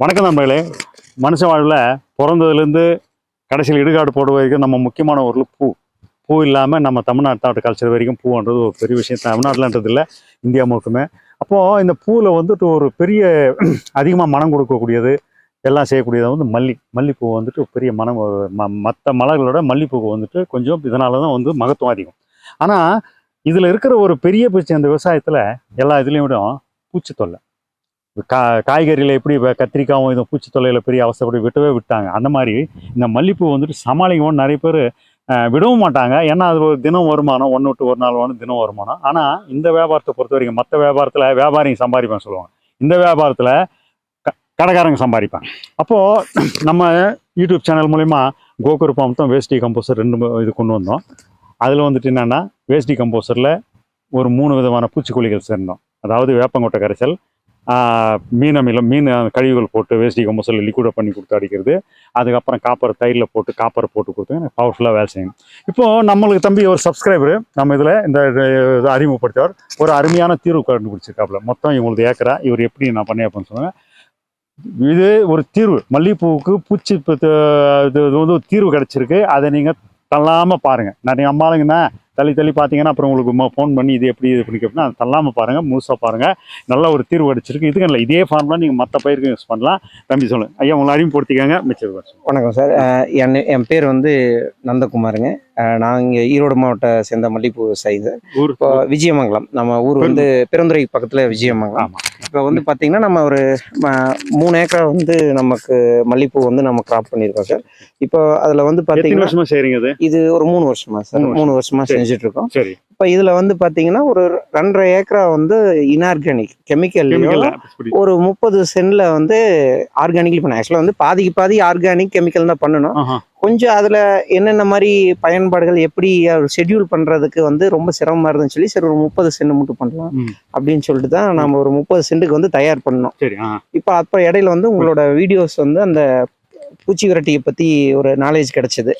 வணக்கம் நண்பர்களே. மனுஷ வாழ்வில் பிறந்ததுலேருந்து கடைசியில் இடுகாடு போடுற வரைக்கும் நம்ம முக்கியமான ஒரு பூ. பூ இல்லாமல் நம்ம தமிழ்நாட்டு கல்ச்சர் வரைக்கும் பூன்றது ஒரு பெரிய விஷயம். தமிழ்நாட்டிலன்றது இல்லை இந்தியா முழுக்குமே. அப்போது இந்த பூவில் வந்துட்டு ஒரு பெரிய அதிகமாக மனம் கொடுக்கக்கூடியது எல்லாம் செய்யக்கூடியது வந்து மல்லி. மல்லிப்பூ வந்துட்டு பெரிய மனம் ம மற்ற மலர்களோட மல்லிப்பூ வந்துட்டு கொஞ்சம் இதனால தான் வந்து மகத்துவம் அதிகம். ஆனால் இதில் இருக்கிற ஒரு பெரிய பிரச்சனை இந்த விவசாயத்தில் எல்லா இதுலேயும் விட பூச்சி தொல்லை கா காய்கறியில் எப்படி கத்திரிக்காவும் கத்திரிக்காயும் இதுவும் பூச்சி தொல்லையில் பெரிய அவசரப்பட்டு விட்டவே விட்டாங்க. அந்த மாதிரி இந்த மல்லிப்பூ வந்துட்டு சமாளிக்கவும் நிறைய பேர் விடவும் மாட்டாங்க. ஏன்னா அது ஒரு தினம் வருமானம் ஒன்று விட்டு ஒரு நாள் வேணும் தினம் வருமானம். ஆனால் இந்த வியாபாரத்தை பொறுத்த வரைக்கும் மற்ற வியாபாரத்தில் வியாபாரிங்க சம்பாதிப்பான்னு சொல்லுவாங்க. இந்த வியாபாரத்தில் க கடைக்காரங்க சம்பாதிப்பாங்க. அப்போது நம்ம யூடியூப் சேனல் மூலிமா கோகுரு பாம்பத்தம் வேஸ்டி கம்போசர் ரெண்டு இது கொண்டு வந்தோம். அதில் வந்துட்டு என்னென்னா வேஸ்டி கம்போசரில் ஒரு மூணு விதமான பூச்சிக்கொல்லிகள் சேர்ந்தோம். அதாவது வேப்பங்கொட்டை கரைசல் மீன் அமிலம் மீன் கழிவுகள் போட்டு வேஸ்டி கம்போசரில் லிக்விடை பண்ணி கொடுத்து அடிக்கிறது. அதுக்கப்புறம் காப்பர் தயிரில் போட்டு காப்பரை போட்டு கொடுத்து பவர்ஃபுல்லாக வேலை செய்யணும் இப்போது நம்மளுக்கு தம்பி ஒரு சப்ஸ்கிரைபரு நம்ம இதில் இந்த இது அறிமுகப்படுத்தியவர். ஒரு அருமையான தீர்வு கண்டுபிடிச்சிருக்காப்புல. மொத்தம் இவங்களுக்கு ஏக்கரா இவர் எப்படி நான் பண்ணி அப்படின்னு இது ஒரு தீர்வு. மல்லிகைப்பூவுக்கு பூச்சி இது வந்து தீர்வு கிடச்சிருக்கு. அதை நீங்கள் தள்ளாமல் பாருங்கள் நிறைய அம்மாளுங்கண்ணா தள்ளி தள்ளி பார்த்தீங்கன்னா அப்புறம் உங்களுக்கு ஃபோன் பண்ணி இது எப்படி இது பண்ணி கேட்பா அதை தள்ளாமல் பாருங்கள் முழுசாக பாருங்கள் நல்ல ஒரு தீர்வு அடிச்சிருக்கு. இதுக்கு இல்லை இதே ஃபார்ம்லாம் நீங்கள் மற்ற பயிருக்கு யூஸ் பண்ணலாம். தம்பி சொல்லுங்கள் ஐயா உங்களை அறிமுகப்படுத்திக்கங்க. மிச்சம் வணக்கம் சார். என் என் பேர் வந்து நந்தகுமாருங்க. நான் இங்கே ஈரோடு மாவட்ட சேர்ந்த மல்லிகைப்பூ விவசாயி சார் இப்போ விஜயமங்கலம். நம்ம ஊர் வந்து பெருந்துறை பக்கத்தில் விஜயமங்கலம். இப்போ வந்து பார்த்தீங்கன்னா நம்ம ஒரு மூணு ஏக்கர் வந்து நமக்கு மல்லிகைப்பூ வந்து நம்ம கிராப் பண்ணியிருக்கோம் சார் இப்போ அதில் வந்து பார்த்தீங்கன்னா இது? ஒரு மூணு வருஷமா சார். மூணு வருஷமா. செஞ்சுட்டு இருக்கோம் சரி இப்போ இதில் வந்து பார்த்தீங்கன்னா ஒரு ரெண்டரை ஏக்கரா வந்து இன்ஆர்கானிக் கெமிக்கல் ஒரு முப்பது சென்ட்ல வந்து ஆர்கானிக்லி பண்ண ஆக்சுவலாக வந்து பாதிக்கு பாதி ஆர்கானிக் கெமிக்கல் தான் பண்ணணும். கொஞ்சம் அதில் என்னென்ன மாதிரி பயன்பாடுகள் எப்படி ஷெட்யூல் பண்ணுறதுக்கு வந்து ரொம்ப சிரமமாக இருந்துன்னு சொல்லி சரி ஒரு முப்பது சென்ட் மட்டும் பண்ணலாம். அப்படின்னு சொல்லிட்டு தான் நம்ம ஒரு முப்பது சென்ட்டுக்கு வந்து தயார் பண்ணோம். இப்போ அப்போ இடையில வந்து உங்களோட வீடியோஸ் வந்து அந்த பூச்சி விரட்டியை பற்றி ஒரு நாலேஜ் கிடைச்சது.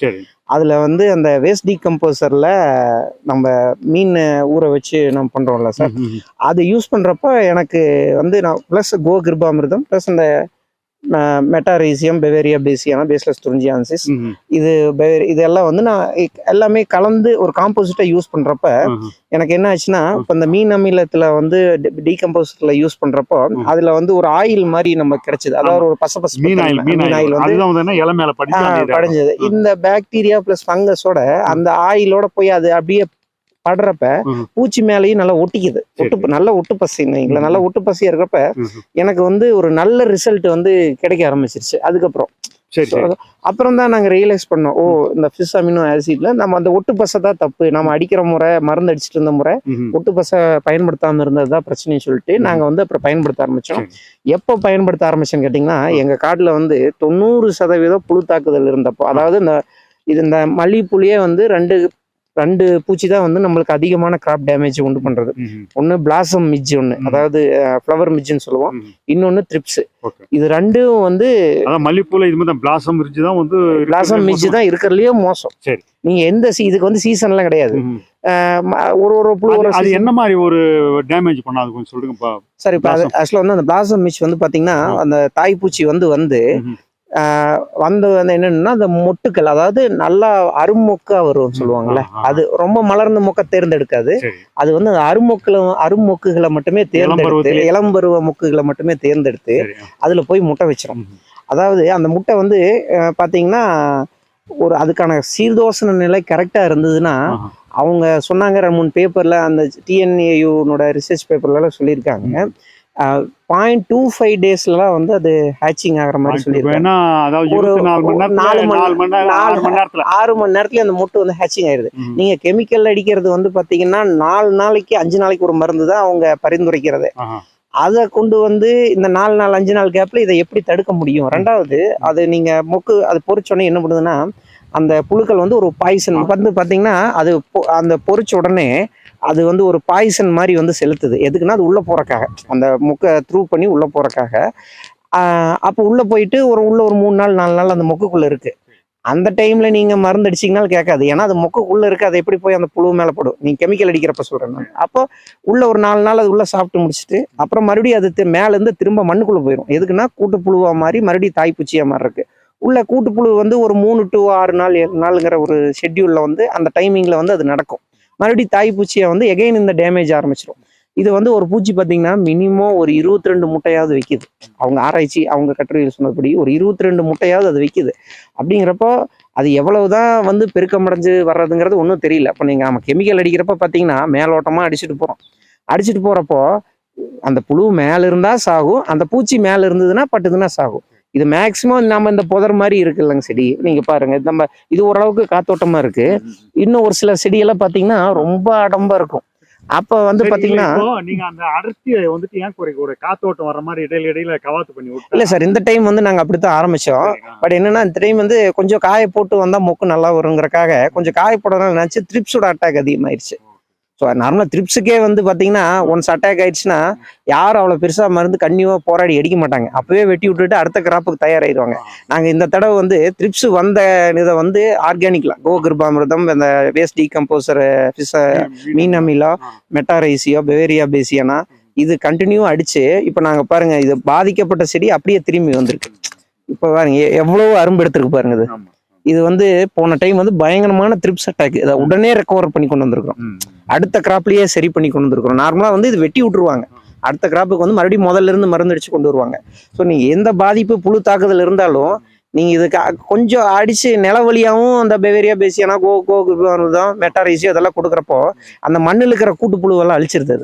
அதில் வந்து அந்த வேஸ்ட் டீகம்போசரில் நம்ம மீன் ஊற வச்சு நம்ம பண்ணுறோம்ல சார். அது யூஸ் பண்ணுறப்ப எனக்கு வந்து நான் ப்ளஸ் கோ கிருபாமிர்தம் ப்ளஸ் அந்த மெட்டாரீசியம் பெவேரியா பேசியானா பேஸ்லெஸ் துரிஞ்சியான்சிஸ் இது இதெல்லாம் வந்து நான் எல்லாமே கலந்து ஒரு காம்போசிட்டா யூஸ் பண்றப்ப. எனக்கு என்ன ஆச்சுன்னா இப்போ இந்த மீன் அமிலத்துல வந்து டீகம்போசிட்ல யூஸ் பண்றப்போ ம். அதுல வந்து ஒரு ஆயில் மாதிரி நமக்கு கிடைச்சது. அதாவது ஒரு பசபசு மீன் ஆயில் மீன் ஆயில் வந்து படைஞ்சது. இந்த பாக்டீரியா பிளஸ் ஃபங்கஸோட அந்த ஆயிலோட போய் அது அப்படியே படுறப்ப. பூச்சி மேலேயும் நல்லா ஒட்டிக்குது. ஒட்டு நல்ல ஒட்டு பசிங்களா. நல்ல ஒட்டு பசியா இருக்கிறப்ப. எனக்கு வந்து ஒரு நல்ல ரிசல்ட் வந்து கிடைக்க ஆரம்பிச்சிருச்சு அதுக்கப்புறம் சரி சரி அப்புறம் தான் நாங்கள் ரியலைஸ் பண்ணோம் ஓ இந்த ஃபிஷ் அமினோ ஆசிட்ல நம்ம அந்த ஒட்டு பசை தான் தப்பு நம்ம அடிக்கிற முறை மருந்து அடிச்சிட்டு இருந்த முறை. ஒட்டு பசை பயன்படுத்தாம இருந்தது தான் பிரச்சனைன்னு சொல்லிட்டு ம். நாங்க வந்து அப்புறம் பயன்படுத்த ஆரம்பிச்சோம் சரி. எப்போ பயன்படுத்த ஆரம்பிச்சோன்னு கேட்டிங்கன்னா எங்க காட்டுல வந்து தொண்ணூறு சதவீதம் புழு தாக்குதல் இருந்தப்போ அதாவது இந்த இது இந்த மல்லிகைப்பூலியே வந்து ரெண்டு ரெண்டு பூச்சி தான் வந்து நம்மளுக்கு அதிகமான கிராப் டேமேஜ் உண்டு பண்றது. ஒன்று பிளாசம் மிஜ் ஒன்று ம். அதாவது ஃப்ளவர் மிஜ்னு சொல்லுவோம் ம். இன்னொன்று த்ரிப்ஸ் இது ரெண்டும் வந்து மல்லிப்பூல இது மாதிரி பிளாசம் ரிட்ஜ் தான் வந்து பிளாசம் மிஜ் தான் இருக்கிறதுலயே மோசம் சரி. நீங்க எந்த இதுக்கு வந்து சீசன்லாம் கிடையாது ஒரு ஒரு புழு அது- ஒரு அது season- என்ன மாதிரி ஒரு டேமேஜ் பண்ணாது கொஞ்சம் சொல்லுங்கப்பா சரி இப்போ. ஆக்சுவலாக வந்து அந்த பிளாசம் மிச் வந்து பாத்தீங்கன்னா ஆ. அந்த தாய்ப்பூச்சி வந்து வந்து வந்து வந்து என்னன்னா அந்த மொட்டுக்கள் அதாவது நல்லா அருமொக்கா வரும்னு சொல்லுவாங்கல்ல. அது ரொம்ப மலர்ந்த மொக்க தேர்ந்தெடுக்காது அது வந்து அந்த அருமொக்களை அருமொக்குகளை மட்டுமே தேர்ந்தெடுத்து. இளம்பருவ மொக்குகளை மட்டுமே தேர்ந்தெடுத்து அதுல போய் முட்டை வச்சிரும் ம், ம். அதாவது அந்த முட்டை வந்து அஹ், பாத்தீங்கன்னா ஒரு அதுக்கான சீர்தோசன நிலை கரெக்டா இருந்ததுன்னா. அவங்க சொன்னாங்க ரெண்டு மூணு பேப்பர்ல அந்த டிஎன்ஏயுனோட ரிசர்ச் பேப்பர்ல சொல்லியிருக்காங்க பாயிண்ட் டூ ஃபைவ் டேஸ்லாம் வந்து அது ஹேச்சிங் ஆகிற மாதிரி சொல்லியிருக்காங்க. அதாவது ஒரு- நாலு மணி நேரம் நாலு மணி நேரத்துல. ஆறு மணி நேரத்துல அந்த முட்டை வந்து ஹேச்சிங் ஆயிருது. நீங்க கெமிக்கல் அடிக்கிறது வந்து பாத்தீங்கன்னா நாலு நாளைக்கு அஞ்சு நாளைக்கு ஒரு மருந்து தான் அவங்க பரிந்துரைக்கிறது. அதை கொண்டு வந்து இந்த நாலு நாள் அஞ்சு நாள் கேப்ல இதை எப்படி தடுக்க முடியும்? ரெண்டாவது அது நீங்க மொக்கு அது பொறிச்சோடனே என்ன பண்ணுதுன்னா அந்த புழுக்கள் வந்து ஒரு பாய்சன் வந்து பாத்தீங்கன்னா அது அந்த பொறிச்ச உடனே அது வந்து ஒரு பாய்சன் மாதிரி வந்து செலுத்துது. எதுக்குன்னா அது உள்ளே போகிறக்காக அந்த முக்கை த்ரூ பண்ணி உள்ளே போகிறக்காக அப்போ உள்ளே போயிட்டு ஒரு உள்ள ஒரு மூணு நாள் நாலு நாள் அந்த மொக்குக்குள்ள இருக்குது அந்த டைமில் நீங்கள் மருந்து அடிச்சிங்கனாலும் கேட்காது. ஏன்னா அது மொக்குள்ள இருக்குது அது எப்படி போய் அந்த புழு மேலே போடும்? நீங்கள் கெமிக்கல் அடிக்கிறப்ப சொல்கிறேன் நான். அப்போ உள்ள ஒரு நாலு நாள் அது உள்ளே சாப்பிட்டு முடிச்சுட்டு அப்புறம் மறுபடியும் அது மேலேருந்து திரும்ப மண்ணுக்குள்ளே போயிடும் எதுக்குன்னா கூட்டுப்புழுவாக மாதிரி மறுபடியும் தாய்ப்பூச்சியாக மாதிரி இருக்குது உள்ள கூட்டுப்புழு வந்து ஒரு மூணு டு ஆறு நாள் ஏழு நாளுங்கிற ஒரு ஷெட்யூலில் வந்து அந்த டைமிங்கில் வந்து அது நடக்கும். மறுபடியும் தாய் பூச்சியை வந்து எகைன் இந்த டேமேஜ் ஆரம்பிச்சிடும் இது வந்து ஒரு பூச்சி பார்த்தீங்கன்னா மினிமம் ஒரு இருபத்தி ரெண்டு முட்டையாவது வைக்குது. அவங்க ஆராய்ச்சி அவங்க கட்டுரையில் சொன்னபடி ஒரு இருபத்தி ரெண்டு முட்டையாவது அது வைக்குது. அப்படிங்கிறப்போ அது எவ்வளவுதான் வந்து பெருக்கமடைஞ்சு வர்றதுங்கிறது ஒன்றும் தெரியல. இப்போ நீங்கள் நம்ம கெமிக்கல் அடிக்கிறப்ப பார்த்தீங்கன்னா மேலோட்டமாக அடிச்சுட்டு போகிறோம் அடிச்சுட்டு போகிறப்போ அந்த புழு மேலே இருந்தால் சாகும் அந்த பூச்சி மேலே இருந்ததுன்னா பட்டுதுன்னா சாகும். இது மேக்சிமம் நம்ம இந்த புதர் மாதிரி இருக்கு இல்லைங்க செடி. நீங்கள் பாருங்க நம்ம இது ஓரளவுக்கு காத்தோட்டமாக இருக்கு. இன்னும் ஒரு சில செடியெல்லாம் பார்த்தீங்கன்னா ரொம்ப அடம்பா இருக்கும். அப்போ வந்து பார்த்தீங்கன்னா இல்ல, இப்போ நீங்க அந்த அடர்த்தியை வந்துட்டு ஏன் குறைக்க ஒரு காத்தோட்டம் வர்ற மாதிரி இடையில இடையில கவாத்து பண்ணி விட்டா? இல்லை சார் இந்த டைம் வந்து நாங்கள் அப்படித்தான் ஆரம்பித்தோம் பட் என்னன்னா இந்த டைம் வந்து கொஞ்சம் காய போட்டு வந்தால் மொக்கு நல்லா வருங்கிறக்காக கொஞ்சம் காய போடுறதுனால நினச்சி த்ரிப்ஸோட அட்டாக் அதிகமாயிருச்சு. ஸோ நார்மலாக த்ரிப்ஸுக்கே வந்து பார்த்தீங்கன்னா ஒன்ஸ் அட்டாக் ஆயிடுச்சுன்னா யாரும் அவ்வளோ பெருசாக மருந்து கன்னியூவாக போராடி அடிக்க மாட்டாங்க. அப்போவே வெட்டி விட்டுட்டு அடுத்த கிராப்புக்கு தயாராகிடுவாங்க நாங்கள் இந்த தடவை வந்து த்ரிப்ஸ் வந்த இதை வந்து ஆர்கானிக்லாம் கோகிருபாமிரதம் இந்த வேஸ்ட் டீகம்போசர் ஃபிஷ மீன் அமிலா மெட்டாரைசியோ பெவேரியா பேசியானா இது கண்டினியூ அடிச்சு இப்போ நாங்கள் பாருங்க இது பாதிக்கப்பட்ட செடி அப்படியே திரும்பி வந்திருக்கு. இப்போ பாருங்க எவ்வளோ எவ்வளவு அரும்பு எடுத்துருக்கு பாருங்க இது. இது வந்து போன டைம் வந்து பயங்கரமான த்ரிப்ஸ் அட்டாக் இதை உடனே ரெக்கவர் பண்ணி கொண்டு வந்திருக்கிறோம். அடுத்த கிராப்லயே சரி பண்ணி கொண்டு வந்திருக்கிறோம் நார்மலாக வந்து இது வெட்டி விட்டுருவாங்க அடுத்த கிராப்புக்கு வந்து மறுபடியும் முதல்ல இருந்து மருந்து அடிச்சு கொண்டு வருவாங்க ஸோ நீங்க எந்த பாதிப்பு புழு தாக்குதல் இருந்தாலும் நீங்க இதுக்கு கொஞ்சம் அடிச்சு நில வழியாவும் அந்த பெவேரியா பேசியானா கோ கோ தான் மெட்டாரைசியோ அதெல்லாம் கொடுக்குறப்போ அந்த மண்ணில் இருக்கிற கூட்டுப்புழுவெல்லாம் அழிச்சிருது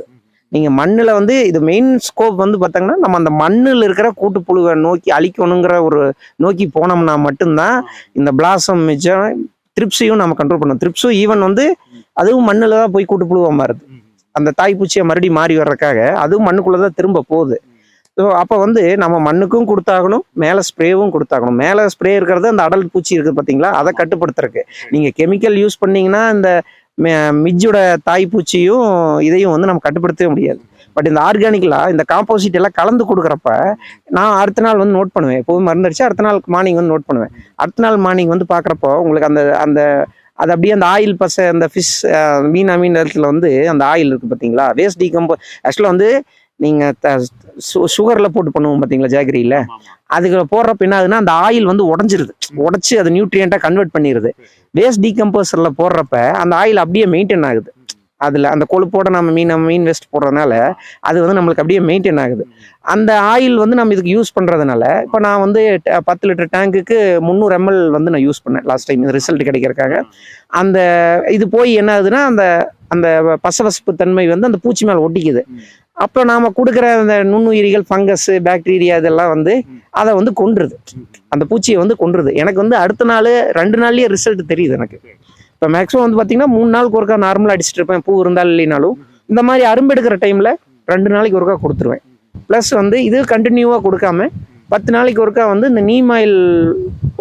நீங்கள் மண்ணில் வந்து இது மெயின் ஸ்கோப் வந்து பார்த்தாங்கன்னா நம்ம அந்த மண்ணில் இருக்கிற கூட்டுப்புழுவை நோக்கி அழிக்கணுங்கிற ஒரு நோக்கி போனோம்னா மட்டும்தான் இந்த பிளாசம் மிச்சம் த்ரிப்ஸையும் நம்ம கண்ட்ரோல் பண்ணணும். த்ரிப்ஸும் ஈவன் வந்து அதுவும் மண்ணில் தான் போய் கூட்டுப்புழுவாக மாறுது. அந்த தாய்ப்பூச்சியை மறுபடியும் மாறி வர்றதுக்காக அதுவும் மண்ணுக்குள்ளே தான் திரும்ப போகுது. ஸோ அப்போ வந்து நம்ம மண்ணுக்கும் கொடுத்தாகணும் மேலே ஸ்ப்ரேவும் கொடுத்தாகணும். மேலே ஸ்ப்ரே இருக்கிறது அந்த அடல் பூச்சி இருக்குது பார்த்தீங்களா அதை கட்டுப்படுத்துறதுக்கு. நீங்கள் கெமிக்கல் யூஸ் பண்ணீங்கன்னா இந்த மிஜ்ஜோட தாய்ப்பூச்சியும் இதையும் வந்து நம்ம கட்டுப்படுத்தவே முடியாது. பட் இந்த ஆர்கானிக்லா இந்த காம்போசிட் எல்லாம் கலந்து கொடுக்குறப்ப நான் அடுத்த நாள் வந்து நோட் பண்ணுவேன். எப்போவும் மருந்து அடிச்சு அடுத்த நாள் மார்னிங் வந்து நோட் பண்ணுவேன். அடுத்த நாள் மார்னிங் வந்து பார்க்குறப்போ உங்களுக்கு அந்த அந்த அது அப்படியே அந்த ஆயில் பசை அந்த ஃபிஷ் மீன் மீன் இடத்துல வந்து அந்த ஆயில் இருக்குது பார்த்தீங்களா வேஸ்ட் டீகம்போ ஆக்சுவலாக வந்து நீங்கள் சுகரில் போட்டு பண்ணுவோம் பார்த்தீங்களா ஜாகிரியில். அதுக்கு போடுறப்ப என்ன ஆகுதுன்னா அந்த ஆயில் வந்து உடஞ்சிருது. உடச்சி அது நியூட்ரியண்ட்டாக கன்வெர்ட் பண்ணிடுது வேஸ்ட் டீகம்போசரில் போடுறப்ப அந்த ஆயில் அப்படியே மெயின்டைன் ஆகுது. அதில் அந்த கொழுப்போட நம்ம மீன் நம்ம மீன் வேஸ்ட் போடுறதுனால அது வந்து நம்மளுக்கு அப்படியே மெயின்டைன் ஆகுது. அந்த ஆயில் வந்து நம்ம இதுக்கு யூஸ் பண்ணுறதுனால இப்போ நான் வந்து பத்து லிட்டர் டேங்குக்கு முந்நூறு எம்எல் வந்து நான் யூஸ் பண்ணேன் லாஸ்ட் டைம் இந்த ரிசல்ட் கிடைக்கிறக்காக அந்த இது போய் என்ன ஆகுதுன்னா அந்த அந்த பசவசப்பு தன்மை வந்து அந்த பூச்சி மேலே ஒட்டிக்குது. அப்போ நாம் கொடுக்குற அந்த நுண்ணுயிரிகள் ஃபங்கஸ் பாக்டீரியா இதெல்லாம் வந்து அதை வந்து கொன்றுது. அந்த பூச்சியை வந்து கொன்றுது. எனக்கு வந்து அடுத்த நாள் ரெண்டு நாள்லேயே ரிசல்ட் தெரியுது எனக்கு. இப்போ மேக்ஸிமம் வந்து பார்த்தீங்கன்னா மூணு நாளுக்கு ஒருக்கா நார்மலாக அடிச்சுட்டு இருப்பேன். பூ இருந்தாலும் இல்லைனாலும். இந்த மாதிரி அரும்பு எடுக்கிற டைமில் ரெண்டு நாளைக்கு ஒருக்கா கொடுத்துருவேன். ப்ளஸ் வந்து இது கண்டினியூவாக கொடுக்காம பத்து நாளைக்கு ஒருக்கா வந்து இந்த நீம் ஆயில்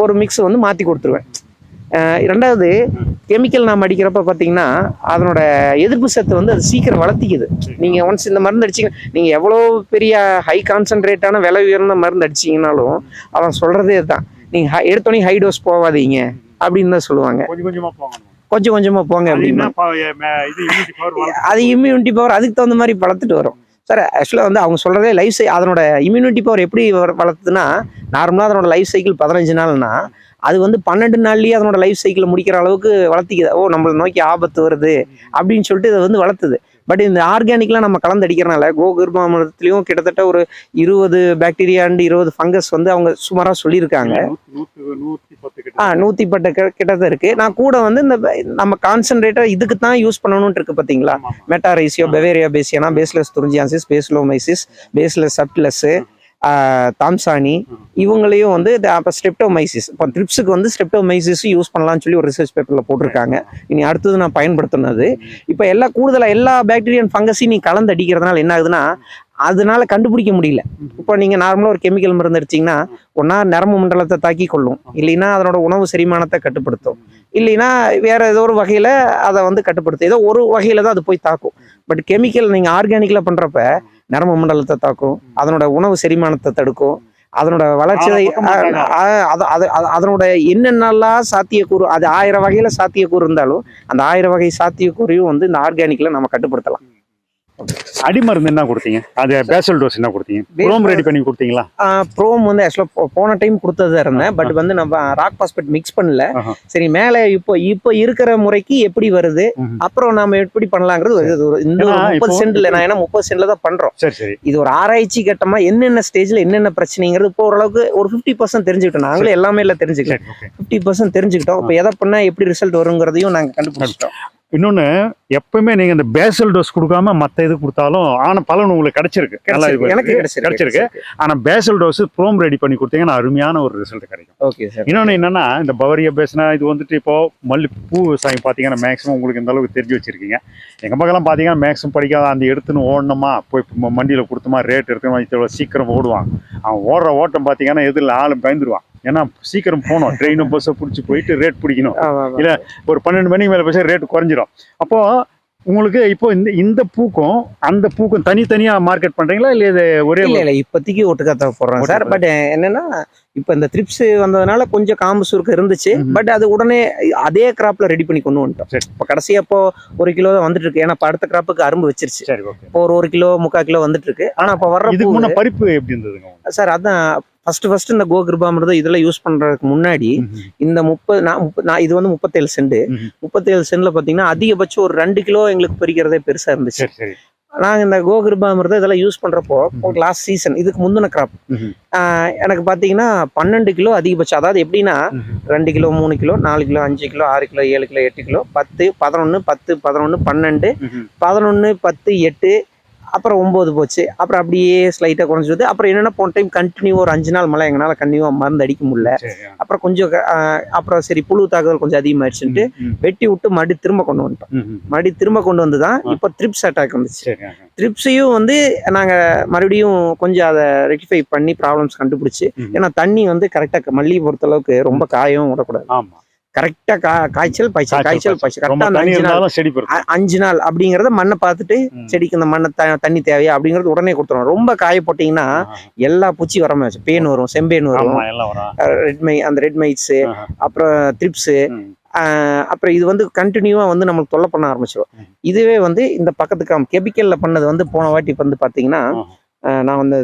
ஒரு மிக்ஸ் வந்து மாற்றி கொடுத்துருவேன். ரெண்டாவது கெமிக்கல் நாம் அடிக்கிறப்ப பார்த்தீங்கன்னா அதனோட எதிர்ப்பு சத்து வந்து அது சீக்கிரம் வளர்த்திக்குது. நீங்கள் ஒன்ஸ் இந்த மருந்து அடிச்சிங்க நீங்கள் எவ்வளோ பெரிய ஹை கான்சன்ட்ரேட்டான விலை உயர்ந்த மருந்து அடிச்சிங்கனாலும் அவன் சொல்கிறதே தான் நீங்கள் எடுத்தோடனே ஹை டோஸ் போகாதீங்க அப்படின்னு தான் சொல்லுவாங்க. கொஞ்சம் கொஞ்சமாக போங்க. அப்படின்னா. அது இம்யூனிட்டி பவர் அதுக்கு தகுந்த மாதிரி வளர்த்துட்டு வரும். சார் ஆக்சுவலாக வந்து அவங்க சொல்கிறதே லைஃப் சை அதனோட இம்யூனிட்டி பவர் எப்படி வளர்த்துதுன்னா நார்மலாக அதனோட லைஃப் சைக்கிள் பதினஞ்சு நாள்னா அது வந்து பன்னெண்டு நாள்லயே அதனோட லைஃப் சைக்கிளை முடிக்கிற அளவுக்கு வளர்த்திக்குது. ஓ நம்மளை நோக்கி ஆபத்து வருது அப்படின்னு சொல்லிட்டு இதை வந்து வளர்த்துது. பட் இந்த ஆர்கானிக்லாம் நம்ம கலந்து அடிக்கிறனால கோகுர்மாமிரத்துலேயும் கிட்டத்தட்ட ஒரு இருபது பாக்டீரியா அண்ட் இருபது ஃபங்கஸ் வந்து அவங்க சுமாராக சொல்லியிருக்காங்க. ஆ நூற்றி பட்ட கிட்டத்தட்ட இருக்கு. நான் கூட வந்து இந்த நம்ம கான்சென்ட்ரேட்டாக இதுக்கு தான் யூஸ் பண்ணணும்னு இருக்கு பார்த்தீங்களா. Metarhizium Beauveria bassiana Bacillus thuringiensis Paecilomyces Bacillus subtilis தாம்சானி இவங்களையும் வந்து அப்போ ஸ்டெப்டோமைசிஸ் இப்போ ட்ரிப்ஸுக்கு வந்து ஸ்டெப்டோமைசிஸ் யூஸ் பண்ணலாம்னு சொல்லி ஒரு ரிசர்ச் பேப்பரில் போட்டிருக்காங்க. இனி அடுத்தது நான் பயன்படுத்தினது. இப்போ எல்லா கூடுதலாக எல்லா பாக்டீரியன் ஃபங்கஸையும் நீ கலந்து அடிக்கிறதுனால என்ன ஆகுதுன்னா அதனால கண்டுபிடிக்க முடியல. இப்போ நீங்கள் நார்மலாக ஒரு கெமிக்கல் மருந்து அடிச்சிங்கன்னா ஒன்றா நரம்பு மண்டலத்தை தாக்கி கொள்ளும். இல்லைன்னா அதனோட உணவு செரிமானத்தை கட்டுப்படுத்தும். இல்லைன்னா வேற ஏதோ ஒரு வகையில் அதை வந்து கட்டுப்படுத்தும். ஏதோ ஒரு வகையில் தான் அது போய் தாக்கும். பட் கெமிக்கல் நீங்கள் ஆர்கானிக்கில் பண்ணுறப்ப நரம்பு மண்டலத்தை தாக்கும் அதனோட உணவு செரிமானத்தை தடுக்கும் அதனோட வளர்ச்சி அது- அதனோட என்னென்னலாம் சாத்தியக்கூறு அது ஆயிரம் வகையில சாத்தியக்கூறு இருந்தாலும் அந்த ஆயிரம் வகை சாத்தியக்கூறையும் வந்து இந்த ஆர்கானிக்ல நம்ம கட்டுப்படுத்தலாம். அடிமருந்து என்ன கொடுத்தீங்க. அது பேசல் டோஸ் என்ன கொடுத்தீங்க. ப்ரோம் ரெடி பண்ணி கொடுத்தீங்களா? ப்ரோம் வந்து ஆக்சுவலாக போன டைம் கொடுத்ததா இருந்தேன். பட் வந்து நம்ம ராக் பாஸ்பேட் மிக்ஸ் பண்ணல. சரி மேலே இப்போ இப்போ இருக்கிற முறைக்கு எப்படி வருது. அப்புறம் நாம எப்படி பண்ணலாங்கிறது ஒரு- இந்த முப்பது சென்ட்ல நான் ஏன்னா முப்பது சென்ட்ல தான் பண்றோம். சரி சரி. இது ஒரு ஆராய்ச்சி கட்டமா என்னென்ன ஸ்டேஜ்ல என்னென்ன பிரச்சனைங்கிறது இப்போ ஓரளவுக்கு ஒரு ஃபிஃப்டி பர்சன்ட் தெரிஞ்சுக்கிட்டோம். நாங்களே எல்லாமே இல்லை ஓகே ஃபிஃப்டி பர்சன்ட் தெரிஞ்சுக்கிட்டோம். இப்போ எதை பண்ணா எப்படி ரிசல்ட் வருங்கிறதையும் நாங்க கண்டுபிடிச்சிட்டோம். இன்னொன்னு எப்பவுமே நீங்க இந்த பேசல் டோஸ் கொடுக்காம மத்த இது கொடுத்தாலும் ஆன பலன் உங்களுக்கு கிடைச்சிருக்கு. நல்லா இது எனக்கு. கிடைச்சிருக்கு. ஆனா பேசல் டோஸ் ப்ரோம் ரெடி பண்ணி கொடுத்தீங்கன்னா அருமையான ஒரு ரிசல்ட் கிடைக்கும். ஓகே சார் இன்னொன்னு என்னன்னா இந்த பவரியா பேசினா இது வந்துட்டு இப்போ மல்லி பூ விவசாயம் பார்த்தீங்கன்னா மேக்ஸிமம் உங்களுக்கு இந்த அளவுக்கு தெரிஞ்சு வச்சிருக்கீங்க. எங்க பக்கம்லாம் பார்த்தீங்கன்னா மேக்ஸிமம் படிக்காத அந்த எடுத்துன்னு ஓடணுமா? போய் மண்டியில கொடுத்தோமா ரேட் எடுத்தோமா இவ்வளோ சீக்கிரம் ஓடுவான். அவன் ஓடுற ஓட்டம் பார்த்தீங்கன்னா எதிரில் ஆளும் பயந்துருவான். ஏன்னா சீக்கிரம் போகணும். ட்ரெயினும் பஸ்ஸை பிடிச்சி போயிட்டு ரேட் பிடிக்கணும். இல்ல ஒரு பன்னெண்டு மணிக்கு மேல பேச ரேட் குறைஞ்சிரும். அப்போ உங்களுக்கு இப்போ இந்த இந்த பூக்கும் அந்த பூக்கும் தனித்தனியா மார்க்கெட் பண்றீங்களா? இல்ல இது ஒரே இல்ல இல்ல இப்போதைக்கு ஒட்டுக்கா போடுறோம் சார். பட் என்னன்னா இப்போ இந்த த்ரிப்ஸ் வந்ததுனால கொஞ்சம் காம்பு சுருக்கு இருந்துச்சு. பட் அது உடனே அதே கிராப்ல ரெடி பண்ணி கொண்டு வந்துட்டோம். சரி. இப்போ கடைசியா இப்போ ஒரு கிலோ தான் வந்துட்டு இருக்கு. ஏன்னா அடுத்த கிராப்புக்கு அரும்பு வச்சிருச்சு. இப்போ ஒரு ஒரு கிலோ முக்கால் கிலோ வந்துட்டு இருக்கு. ஆனா இப்போ வர்ற இதுக்கு பூ முன்ன பறிப்பு எப்படி இருந்ததுங்க? சார் அதான் ஃபர்ஸ்ட் ஃபர்ஸ்ட் இந்த கோகிருபாமிரதம் இதெல்லாம் யூஸ் பண்றதுக்கு முன்னாடி. இந்த முப்பது நான் நான் இது வந்து முப்பத்தேழு சென்ட் ம்ஹும். முப்பத்தேழு சென்ட்ல பாத்தீங்கன்னா அதிகபட்சம் ஒரு ரெண்டு கிலோ எங்களுக்கு பறிக்கிறதே பெருசா இருந்துச்சு சரி சரி நாங்க இந்த கோகிருபாமிரதம் இதெல்லாம் யூஸ் பண்றப்போ லாஸ்ட் சீசன் இதுக்கு முந்தின கிராப். எனக்கு பாத்தீங்கன்னா பன்னெண்டு கிலோ அதிகபட்சம் அதாவது எப்படின்னா. ரெண்டு கிலோ மூணு கிலோ நாலு கிலோ அஞ்சு கிலோ ஆறு கிலோ ஏழு கிலோ எட்டு கிலோ பத்து பதினொன்று பத்து பதினொன்று பன்னெண்டு. பதினொன்று பத்து எட்டு அப்புறம் ஒம்பது போச்சு அப்புறம் அப்படியே ஸ்லைட்டாக குறைஞ்சிது அப்புறம் என்னென்னா போன டைம் கண்டினியூ ஒரு அஞ்சு நாள் மழை எங்களால் கண்டினியூவாக மருந்து அடிக்க முடியல. அப்புறம் கொஞ்சம் அப்புறம் சரி புழு தாக்குதல் கொஞ்சம் அதிகமாயிடுச்சுன்ட்டு ம், வெட்டி விட்டு மறுபடி திரும்ப கொண்டு வந்துட்டோம். மறுபடி திரும்ப கொண்டு வந்து தான். இப்போ த்ரிப்ஸ் அட்டாக் வந்துச்சு. த்ரிப்ஸையும் வந்து நாங்கள் மறுபடியும் கொஞ்சம் அதை ரெக்டிஃபை பண்ணி ப்ராப்ளம்ஸ் கண்டுபிடிச்சி. ஏன்னா தண்ணி வந்து கரெக்டாக மல்லிகை பொறுத்த அளவுக்கு ரொம்ப காயவும் விடக்கூடாது ஆமா கரெக்டாக கா காய்ச்சல் பாய்ச்சல் காய்ச்சல் அந்த தண்ணி அஞ்சு நாள் செடி அஞ்சு நாள் அப்படிங்கறத மண்ணை பார்த்துட்டு. செடிக்கு இந்த மண்ணை தண்ணி தேவையா அப்படிங்கறது உடனே கொடுத்துரும் ரொம்ப காய போட்டீங்கன்னா எல்லா பூச்சி வர பேன் வரும் செம்பேன். வரும் ஆமா எல்லாம் வரும் ரெட் மை அந்த ரெட் மைட்ஸ் ஆஹா. அப்புறம் த்ரிப்ஸ். அப்புறம் இது வந்து கண்டினியூவா வந்து நம்மளுக்கு தொல்லை பண்ண ஆரம்பிச்சிடும். இதுவே வந்து இந்த பக்கத்துக்கு கெமிக்கல்ல பண்ணது வந்து போன வாட்டி வந்து. அஹ், நான் வந்து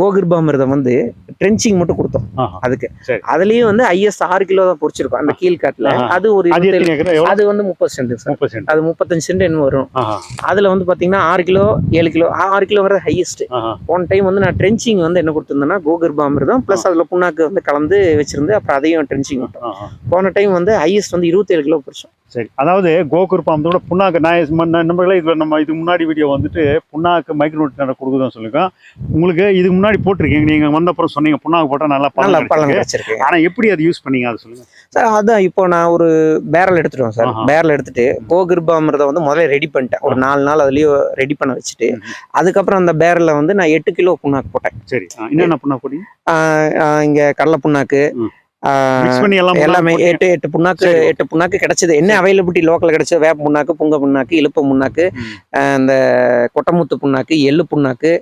கோகிர்பாமிரதம் வந்து ட்ரென்ச்சிங் மட்டும் கொடுத்தோம். அதுக்கு. அதுலயும் வந்து ஐஎஸ் ஆறு கிலோ தான் பொறிச்சிருக்கோம். அந்த கீழ்காட்டுல. அது ஒரு அது வந்து முப்பது சென்ட் சார். அது முப்பத்தஞ்சு சென்ட் என்ன வரும். அதுல வந்து பாத்தீங்கன்னா ஆறு கிலோ ஏழு கிலோ ஆறு கிலோ வர ஹையஸ்ட் போன டைம் வந்து நான் ட்ரென்ச்சிங் வந்து என்ன கொடுத்துருந்தேன்னா கோகர் பாமிருதம் ப்ளஸ் அதுல புண்ணாக்கு வந்து கலந்து வச்சிருந்து அப்புறம் அதையும் ட்ரென்ச்சிங் போன டைம் வந்து ஹையஸ்ட் வந்து இருபத்தேழு கிலோ பிடிச்சோம் சரி. அதாவது கோகுர் பாம்பத்தோட புண்ணாக்கு நான் நம்மளே இதுல நம்ம இது முன்னாடி வீடியோ வந்துட்டு புண்ணாக்கு மைக்ரோட் கொடுக்குதுன்னு சொல்லிருக்கோம். உங்களுக்கு இதுக்கு முன்னாடி போட்டிருக்கீங்க. நீங்க வந்த அப்புறம் சொன்னீங்க புண்ணாக்கு போட்டா நல்லா பலன் பழம் கிடைச்சிருக்கு. கிடைச்சிருக்கு. ஆனா எப்படி அது யூஸ் பண்ணீங்க? அதை சொல்லுங்க. சார் அதான் இப்போ நான் ஒரு பேரல் எடுத்துட்டோம் சார். பேரல் எடுத்துட்டு கோகிருபாமிரதம் வந்து முதல்ல ரெடி பண்ணிட்டேன். ஒரு நாலு நாள் அதுலயே ரெடி பண்ண வச்சுட்டு. அதுக்கப்புறம் அந்த பேரல்ல வந்து நான் எட்டு கிலோ புண்ணாக்கு போட்டேன். சரி. என்னென்ன புண்ணா போட்டீங்க? இங்க கடலை புண்ணாக்கு எல்லாம்? எட்டு எட்டு புண்ணாக்கு. எட்டு புண்ணாக்கு கிடைச்சது என்ன அவைலபிலிட்டி லோக்கல் கிடைச்சது வேப்ப புண்ணாக்கு புங்க புண்ணாக்கு இழுப்ப புண்ணாக்கு இந்த கொட்டமுத்து புண்ணாக்கு எள்ளு புண்ணாக்கு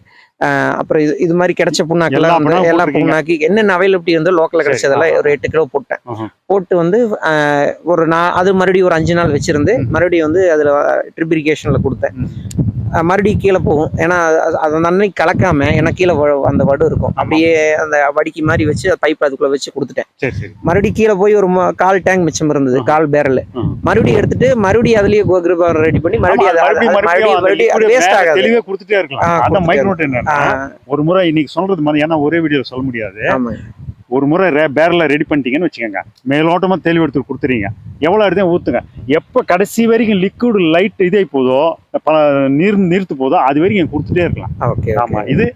அப்புறம் இது இது மாதிரி கிடைச்ச புண்ணாக்கெல்லாம் வந்து எல்லா. புண்ணாக்கு என்னென்ன அவைலபிலிட்டி வந்து லோக்கல்ல கிடைச்சதெல்லாம். ஒரு எட்டு கிலோ போட்டேன். போட்டு வந்து ஒரு நான் அது மறுபடியும் ஒரு அஞ்சு நாள் வச்சிருந்து. மறுபடியும் வந்து அதுல ட்ரிப் இரிகேஷன்ல கொடுத்தேன் மறுபடியும் கீழே போகும். ஏன்னா அது- அந்த அன்னைக்கு கலக்காம ஏன்னா கீழே அந்த வடு இருக்கும். அப்படியே அந்த வடிக்கு மாதிரி வச்சு பைப் அதுக்குள்ள வச்சு கொடுத்துட்டேன். மறுபடியும் கீழே போய் ஒரு கால் டேங்க் மிச்சம் இருந்தது. கால் பேரல். மறுபடியும் எடுத்துட்டு மறுபடியும் அதுலயே கோகிருபா ரெடி பண்ணி மறுபடியும் கொடுத்துட்டே இருக்கலாம். ஒரு முறை இன்னைக்கு சொல்றது மாதிரி ஏன்னா ஒரே வீடியோ சொல்ல முடியாது. ஆமா ஒரு முறை பேரல ரெடி பண்ணிட்டீங்கன்னு வச்சுக்கோங்க. மேலோட்டமா தெளிவு எடுத்து கொடுத்துறீங்க. எவ்வளவு எடுத்தே ஊத்துங்க. எப்ப கடைசி வரைக்கும் லிக்விட் லைட் இதே போதோ ப- நீர் நீர்த்து போதோ அது வரைக்கும் கொடுத்துட்டே இருக்கலாம். ஓகே ஆமா இது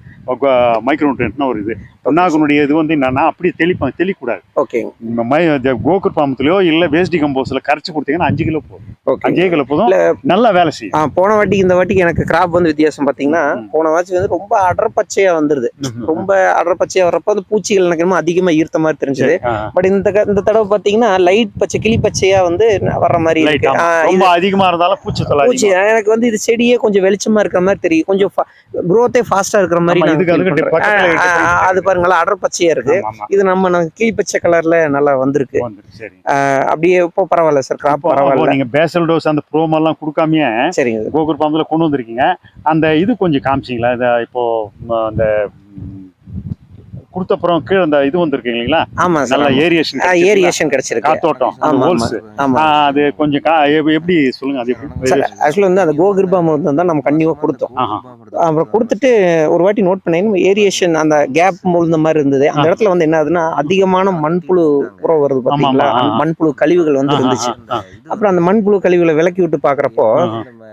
மைக்ரோன்ட்னா ஒரு இது. பொன்னாகனுடைய இது வந்து என்னன்னா அப்படியே தெளிப்பாங்க தெளிக்கூடாது. ஓகே இந்த மை இந்த கோகுர் பாம்பத்துலயோ இல்ல வேஸ்டி கம்போஸ்ல கரைச்சு கொடுத்தீங்கன்னா அஞ்சு கிலோ போதும். அஞ்சே கிலோ போதும். இல்ல, நல்லா வேலை செய்யும். போன வாட்டிக்கு இந்த வாட்டிக்கு எனக்கு கிராப் வந்து வித்தியாசம் பாத்தீங்கன்னா. போன வாட்டி வந்து ரொம்ப அடர்பச்சையா வந்துருது. ரொம்ப அடர்பச்சையா வர்றப்ப அந்த பூச்சிகள் எனக்கு அதிகமா ஈர்த்த மாதிரி தெரிஞ்சது. பட் இந்த இந்த தடவை பாத்தீங்கன்னா லைட் பச்சை கிளி பச்சையா வந்து வர்ற மாதிரி இருக்கு. ரொம்ப அதிகமா இருந்தாலும் பூச்சி பூச்சி எனக்கு வந்து இது செடியே கொஞ்சம் வெளிச்சமா இருக்கிற மாதிரி தெரியும். கொஞ்சம் growth-ஏ ஃபாஸ்டா இருக்கிற மாதிரி ஆமா, நான் பாருங்களா அடர் பச்சையா இருக்கு. இது நம்ம நான் கீழ் பச்சை கலர்ல நல்லா வந்திருக்கு. அப்படியே இப்போ பரவாயில்ல சார் கிராப் பரவாயில்ல. நீங்க பேசல் டோஸ் அந்த ப்ரோமோ எல்லாம் கொடுக்காமயே சரிங்க. கோகுர் பாம்புல கொண்டு வந்திருக்கீங்க. அந்த இது கொஞ்சம் காமிச்சிங்களா? இப்போ அந்த ம், கொடுத்த அப்புறம் கீழே அந்த இது வந்திருக்கு இல்லைங்களா? ஆமா நல்ல ஏரியேஷன் ஏரியேஷன் கிடைச்சிருக்கு. காத்தோட்டம் ஆமா, அது கொஞ்சம் எப்படி சொல்லுங்க அது ஆக்சுவலாக வந்து அந்த கோகிருபா மருந்து தான் நம்ம கண்டிப்பாக கொடுத்தோம். அப்புறம் கொடுத்துட்டு ஒரு வாட்டி நோட் பண்ணேன் ஏரியேஷன் அந்த கேப் முழுந்த மாதிரி இருந்தது. அந்த இடத்துல வந்து என்ன ஆகுதுன்னா அதிகமான மண்புழு உரம் வருது. அந்த மண்புழு கழிவுகள் வந்து இருந்துச்சு. அப்புறம் அந்த மண்புழு கழிவுகளை விலக்கி விட்டு பாக்குறப்போ.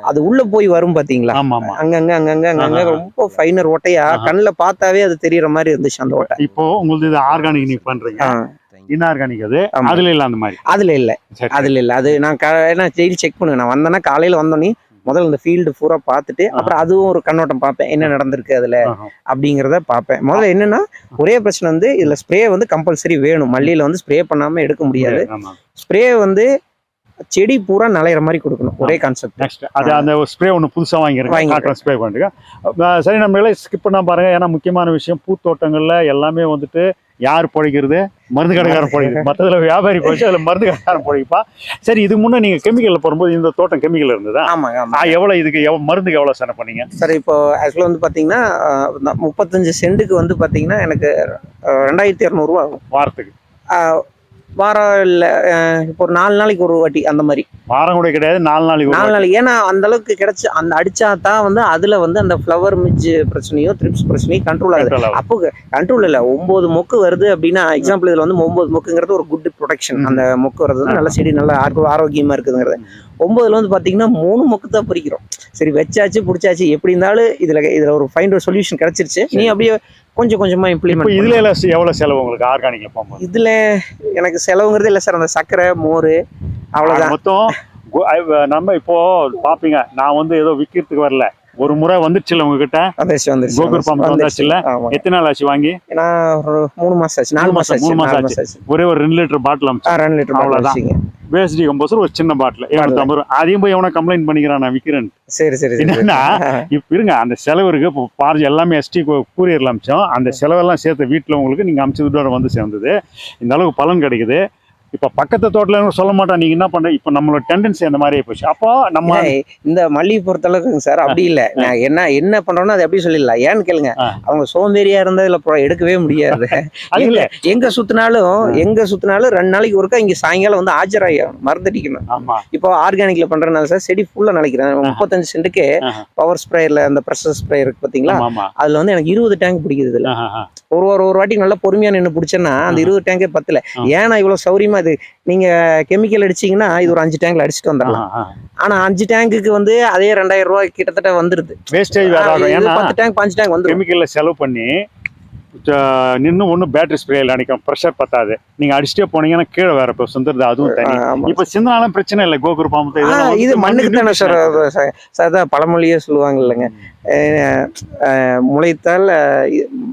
அது உள்ள போய் வரும் பாத்தீங்களா? அங்கங்க அங்கங்க அங்கங்க. ரொம்ப ஃபைனர் ஓட்டையா. கண்ணுல பார்த்தாவே அது தெரியற மாதிரி இருந்துச்சு அந்த இப்போ உங்களுக்கு இது ஆர்கானிக் நீங்க பண்றீங்க. இன்ஆர்கானிக் அது. அதுல இல்ல அந்த மாதிரி. அதுல இல்ல. அதுல இல்ல. அது நான் ஏன்னா டெய்லி செக் பண்ணுவேன் நான் வந்தேன்னா காலையில வந்தோடனே முதல்ல இந்த ஃபீல்டு பூரா பார்த்துட்டு அப்புறம் அதுவும் ஒரு கண்ணோட்டம் பார்ப்பேன். என்ன நடந்திருக்கு அதுல. அப்படிங்கிறத பார்ப்பேன். முதல்ல என்னன்னா ஒரே பிரச்சனை வந்து இதுல ஸ்ப்ரே வந்து கம்பல்சரி வேணும். மல்லியில வந்து ஸ்ப்ரே பண்ணாம எடுக்க முடியாது. ஸ்ப்ரே வந்து செடி பூரா நலையிற மாதிரி கொடுக்கணும். ஒரே கான்செப்ட் நெக்ஸ்ட் அது அந்த ஸ்ப்ரே ஒன்று புதுசாக வாங்கியிருக்கேன். காட்டுறேன் ஸ்ப்ரே பண்ணிருக்கேன் சரி நம்ம ஸ்கிப் பண்ணா பாருங்க. ஏன்னா முக்கியமான விஷயம் பூத்தோட்டங்கள்ல எல்லாமே வந்துட்டு யார் பிழைக்கிறது மருந்து கடைக்காரன் பிழைக்குது மற்றதுல வியாபாரி போச்சு அதில் மருந்து கடைக்காரன் பிழைப்பா சரி இதுக்கு முன்னே நீங்கள் கெமிக்கலில் போகும்போது இந்த தோட்டம் கெமிக்கல் இருந்ததா? ஆமாங்க எவ்வளவு இதுக்கு எவ்வளவு மருந்துக்கு எவ்வளவு செலவு பண்ணீங்க? சார் இப்போ ஆக்சுவலாக வந்து பார்த்தீங்கன்னா முப்பத்தஞ்சு சென்ட்டுக்கு வந்து பார்த்தீங்கன்னா எனக்கு ரெண்டாயிரத்தி இரநூறுவா ஆகும். வாரத்துக்கு. வாரம் இல்லை இப்போ ஒரு நாலு நாளைக்கு ஒரு வாட்டி அந்த மாதிரி. வாரம் கூட கிடையாது நாலு நாளைக்கு நாலு. நாளைக்கு. ஏன்னா அந்த அளவுக்கு கிடைச்சு அந்த அடிச்சா தான் வந்து அதுல வந்து அந்த ஃப்ளவர் மிஜ் பிரச்சனையோ த்ரிப்ஸ் பிரச்சனையோ கண்ட்ரோல் ஆகுது. அப்போ கண்ட்ரோல் இல்ல. ஒன்பது மொக்கு வருது அப்படின்னா எக்ஸாம்பிள் இதுல வந்து ஒன்பது மொக்குங்கிறது ஒரு குட் ப்ரொடெக்ஷன். அந்த மொக்கு வர்றது வந்து நல்ல செடி நல்லா ஆரோ- ஆரோக்கியமா இருக்குதுங்கிறது. ஒன்பதுல வந்து பாத்தீங்கன்னா மூணு மொக்கு தான் பறிக்கிறோம். சரி வச்சாச்சு பிடிச்சாச்சு எப்படி இருந்தாலும் இதுல இதுல ஒரு ஃபைண்ட் ஒரு சொல்யூஷன் கிடைச்சிருச்சு. நீ அப்படியே கொஞ்சம் கொஞ்சமா இப்போ இம்ப்ளிமெண்ட் இதுல எல்லாம் எவ்வளவு செலவு உங்களுக்கு? ஆர்கானிக்ல போகும்போது? இதுல எனக்கு செலவுங்கிறது இல்ல சார். அந்த சர்க்கரை மோர் அவ்வளவுதான். மொத்தம் நம்ம இப்போ பாப்பீங்க. நான் வந்து ஏதோ விக்கிறதுக்கு வரல. ஒரு முறை வந்துருச்சுல உங்ககிட்ட? வந்துருச்சு வந்துருச்சு கோகுர் பாம்பு வந்துருச்சு. வந்தாச்சுல்ல? ஆமா. எத்தனை நாள் ஆச்சு வாங்கி? ஏன்னா ஒரு மூணு மாசம் ஆச்சு. நாலு மாசம் மூணு மாசம் ஆச்சு. ஒரே ஒரு ரெண்டு லிட்டர் பாட்டில் ஆ, ரெண்டு லிட்டர். வச்சுங்க. வேஸ்டி கம்போசர் ஒரு சின்ன பாட்டில் இரநூத்தி ஐம்பது ரூபா. அதையும் போய் எவனா கம்ப்ளைண்ட் பண்ணிக்கிறான் நான் விற்கிறேன் சரி சரி என்னன்னா இப்போ இருங்க அந்த செலவு இருக்கு இப்போ பாரு எல்லாமே எஸ்டி கூரியர்ல அமிச்சோம். அந்த செலவெல்லாம் சேர்த்து வீட்டில் உங்களுக்கு நீங்க அமிச்சு விட்டு வந்து சேர்ந்தது. இந்த அளவுக்கு பலன் கிடைக்குது. இப்போ பக்கத்து தோட்டல சொல்ல மாட்டோம் நீங்க என்ன பண்ற? இப்போ நம்மளோட டெண்டன்சி அந்த மாதிரி போச்சு. அப்போ நம்ம இந்த மல்லிகை பொறுத்த அளவுக்கு சார் அப்படி இல்ல. நான் என்ன என்ன பண்றோம்னோ அதை எப்படி சொல்லிடலாம்? ஏன்னு கேளுங்க. அவங்க சோம்பேறியா இருந்தா இதுல pro- எடுக்கவே முடியாது. இல்ல. எங்க- எங்க சுத்தினாலும் எங்க சுத்தினாலும் ரெண்டு நாளைக்கு ஒருக்கா இங்க சாயங்காலம் வந்து ஆஜராகணும் மருந்தடிக்கணும் இப்போ ஆர்கானிக்ல பண்றதுனால சார் செடி ஃபுல்லா நினைக்கிறேன் முப்பத்தஞ்சு சென்ட்டுக்கு. பவர் ஸ்ப்ரேயர்ல அந்த ப்ரெஷர் ஸ்ப்ரே இருக்கு ஆமா அதுல வந்து எனக்கு இருபது டேங்க் பிடிக்குது இதுல. ஒரு ஒரு ஒரு வாட்டி நல்லா பொறுமையா நின்று பிடிச்சேன்னா அந்த. இருபது டேங்கே பத்தல. ஏன்னா இவ்வளவு சௌரியமா இது நீங்க கெமிக்கல் அடிச்சீங்கன்னா இது ஒரு அஞ்சு டேங்க்ல அடிச்சுட்டு வந்துடலாம். ஆனா அஞ்சு டேங்குக்கு வந்து அதே ரெண்டாயிரம் ரூபாய் கிட்டத்தட்ட வந்துருது. வேஸ்டேஜ் பத்து டேங்க் பாஞ்சு டேங்க் வந்துரும். கெமிக்கல்ல செலவு பண்ணி நின்று ஒன்றும் பேட்டரி ஸ்ப்ரேயில் அடிக்கும். ப்ரெஷர் பத்தாது. நீங்க அடிச்சுட்டே போனீங்கன்னா கீழே வேற இப்போ சிந்துறது அதுவும் தனி. இப்போ சிந்தனாலும் பிரச்சனை இல்லை. கோகுர் பாம்பு இது மண்ணுக்கு தானே சார்? அதான் பழமொழியே சொல்லுவாங்க இல்லைங்க. முளைத்தால்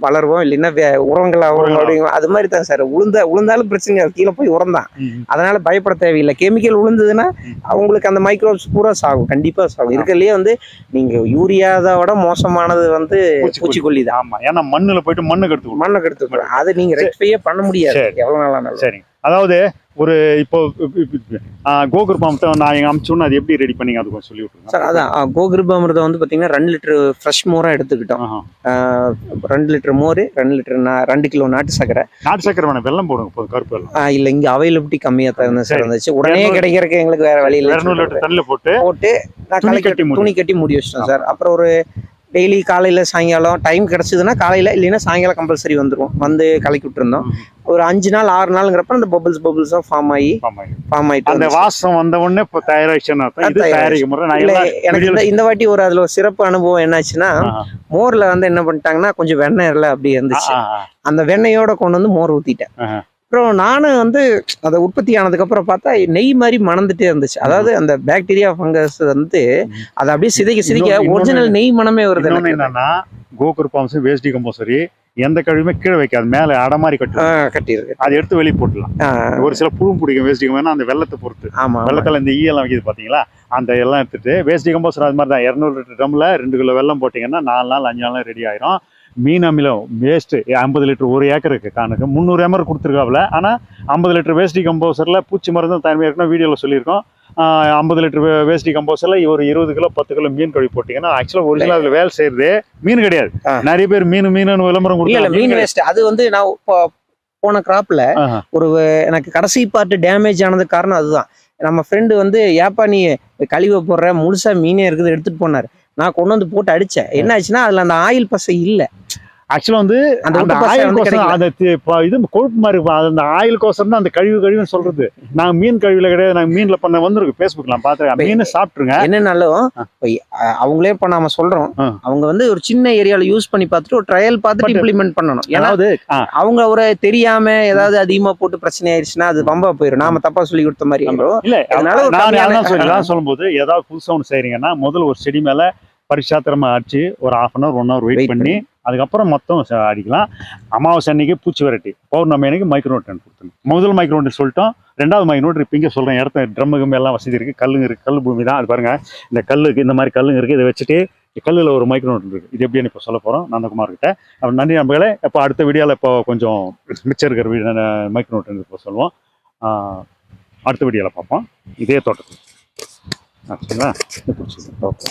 வளருவோம். இல்லைன்னா உரங்கள் ஆகும். அப்படிங்க அது மாதிரி தான் சார். உளுந்த உளுந்தாலும் பிரச்சனை இல்லை. கீழே போய் உரம் தான். ம். அதனால பயப்பட தேவையில்லை. கெமிக்கல் விழுந்ததுன்னா அவங்களுக்கு அந்த மைக்ரோப்ஸ் பூரா சாகும். கண்டிப்பா சாகும். இருக்கிறதுலயே வந்து நீங்க யூரியாவை விட மோசமானது வந்து பூச்சிக்கொல்லி. தான். ஆமா. ஏன்னா மண்ணுல போயிட்டு மண்ணு கெடுத்து மண்ணை கெடுத்து அது நீங்க ரெக்டிஃபையே பண்ண முடியாது. எவ்வளவு நாளா சரி. அதாவது ஒரு இப்போ ஆ, கோகுர் பாம்பத்தை நான் எங்க அமிச்சோன்னு அது எப்படி ரெடி பண்ணீங்க? அது கொஞ்சம் சொல்லி விட்டுருங்க. சார் அதான் கோகிருபாமிரதம் வந்து பாத்தீங்கன்னா ரெண்டு லிட்டர் ஃப்ரெஷ் மோரா எடுத்துக்கிட்டோம். ரெண்டு லிட்டர் மோர் ரெண்டு லிட்டர் ரெண்டு கிலோ நாட்டு சக்கரை நாட்டு சக்கரை வேணாம் வெள்ளம் போடுங்க போதும் கருப்பு வெள்ளம் இல்ல இங்க அவைலபிலிட்டி கம்மியா தான் சரி. இருந்துச்சு. உடனே கிடைக்கிறதுக்கு எங்களுக்கு வேற வழி இல்லை இரநூறு லிட்டர் தண்ணியில் போட்டு போட்டு நான் கட்டி. துணி கட்டி மூடி வச்சிட்டோம் சார். அப்புறம் ஒரு டெய்லி காலையில சாயங்காலம் டைம் கிடைச்சதுன்னா காலையில இல்லைன்னா சாயங்காலம் கம்பல்சரி வந்துரும் வந்து கலக்கி விட்டுருந்தோம் ஒரு அஞ்சு நாள் ஆறு நாளுங்கிறப்ப அந்த பபிள்ஸ் பபிள்ஸா ஃபார்ம் ஆகி. ஃபார்ம் ஆயிட்டு அந்த. வாசம் வந்த உடனே இப்போ எல்லாம் எனக்கு இந்த வாட்டி ஒரு அதுல ஒரு சிறப்பு அனுபவம் என்னாச்சுன்னா. மோர்ல வந்து என்ன பண்ணிட்டாங்கன்னா கொஞ்சம் வெண்ணெய் இல்ல அப்படி இருந்துச்சு. அந்த வெண்ணெயோட கொண்டு வந்து மோர் ஊத்திட்டேன் ஆஹா. அப்புறம் நானும் வந்து அதை உற்பத்தி ஆனதுக்கு அப்புறம் பார்த்தா நெய் மாதிரி மணந்துட்டே இருந்துச்சு. அதாவது அந்த பாக்டீரியா ஃபங்கஸ் வந்து அதை அப்படியே சிதைக்க சிதைக்க ஒரிஜினல் நெய் மனமே வருது. என்னன்னா கோகுர் பாம்ஸ் வேஸ்டி கம்போசரி எந்த கழிவுமே கீழே வைக்காது மேல அடை மாதிரி ஆ, கட்டும் கட்டியிருக்கு. அதை எடுத்து வெளியே போட்டுலாம் ஒரு சில புழு பிடிக்கும் வேஸ்டி வேணா அந்த வெள்ளத்தை பொறுத்து. ஆமா ஆமா. வெள்ளத்துல இந்த ஈயெல்லாம் வைக்கிது பாத்தீங்களா? அந்த எல்லாம் எடுத்துட்டு வேஸ்டி கம்போசர் அது மாதிரி தான். இரநூறு லிட்டர் ட்ரம்ல ரெண்டு கிலோ வெள்ளம் போட்டீங்கன்னா நாலு நாள் அஞ்சு நாள் ரெடி ஆயிரும். மீன் அமிலம் வேஸ்ட்டு ஐம்பது லிட்டர் ஒரு ஏக்கருக்கு காணுக்கு. முந்நூறு எம்ஆர் கொடுத்துருக்காப்புல. ஆனால் ஐம்பது லிட்டர் வேஸ்டி கம்போசரில் பூச்சி மருந்து தனிமையாக இருக்கணும் வீடியோவில் சொல்லியிருக்கோம். ஐம்பது லிட்டர் வேஸ்டி கம்போசரில் ஒரு இருபது கிலோ பத்து கிலோ மீன் கழுவி போட்டிங்கன்னா ஆக்சுவலாக ஒரிஜினல் அதில் வேலை செய்யறது மீன் கிடையாது. நிறைய பேர் மீன் மீன் விளம்பரம் கொடுத்தாங்க. மீன் வேஸ்ட் அது வந்து நான் போன கிராப்ல. ஒரு எனக்கு கடைசி பார்ட் டேமேஜ் ஆனதுக்கு காரணம் அதுதான். நம்ம ஃப்ரெண்டு வந்து ஏப்பா நீ கழிவை போடுற? முழுசா மீனே இருக்குது எடுத்துட்டு போனாரு. நான் கொண்டு வந்து போட்டு அடிச்சேன். என்ன ஆச்சுன்னா அதுல அந்த ஆயில் பசை இல்லை. ஆக்சுவலாக வந்து அந்த ஆயில் கோசம். அந்த இது கொழுப்பு மாதிரி அந்த ஆயில் கோசம் தான் அந்த கழிவு கழிவுன்னு சொல்றது. நாங்க மீன் கழிவுல கிடையாது. நாங்க மீன்ல பண்ண வந்திருக்கு ஃபேஸ்புக்ல பாத்துருக்கேன் மீன் சாப்பிட்டுருங்க. என்னன்னாலும் அவங்களே இப்ப நாம சொல்றோம். அவங்க வந்து ஒரு சின்ன ஏரியால யூஸ் பண்ணி பார்த்துட்டு ஒரு ட்ரையல் பார்த்துட்டு இம்ப்ளிமெண்ட் பண்ணணும். ஆ, அவங்க ஒரு தெரியாம ஏதாவது அதிகமா போட்டு பிரச்சனை ஆயிடுச்சுன்னா அது பம்பா போயிடும் நாம தப்பா சொல்லி கொடுத்த மாதிரி இல்ல அதனால நான் சொல்லும்போது ஏதாவது புதுசா ஒன்று செய்றீங்கன்னா முதல்ல ஒரு செடி மேல பரிசாத்திரமா அடிச்சு ஒரு half an hour one hour wait பண்ணி. அதுக்கப்புறம் மொத்தம் அடிக்கலாம். அமாவாசை அன்னைக்கு பூச்சி வெரைட்டி பௌர்ணமி அன்னைக்கு மைக்ரோட்டன் கொடுத்துருங்க முதல் மைக்ரோட்டன் சொல்லிட்டோம் ரெண்டாவது மைக்ரோட்ரு இப்போ இங்கே சொல்கிறேன் இடத்த ட்ரம்மு கம்மு எல்லாம் வசதி இருக்குது கல்லுங்க இருக்குது கல் பூமி தான். அது பாருங்கள் இந்த கல்லுக்கு இந்த மாதிரி கல்லுங்க இருக்குது இதை வச்சுட்டு கல்லில் ஒரு மைக்ரோட் இருக்குது இது எப்படின்னு இப்போ சொல்ல போகிறோம் நந்தகுமார் கிட்டே. அப்போ நன்றி நம்பர்களே இப்போ அடுத்த வீடியோவில் இப்போ கொஞ்சம் மிச்சம் இருக்கிற வீடு மைக்ரோட் இப்போ சொல்லுவோம். அடுத்த வீடியோவில் பார்ப்போம். இதே தோட்டத்தில். ஓகேங்களா ஓகே.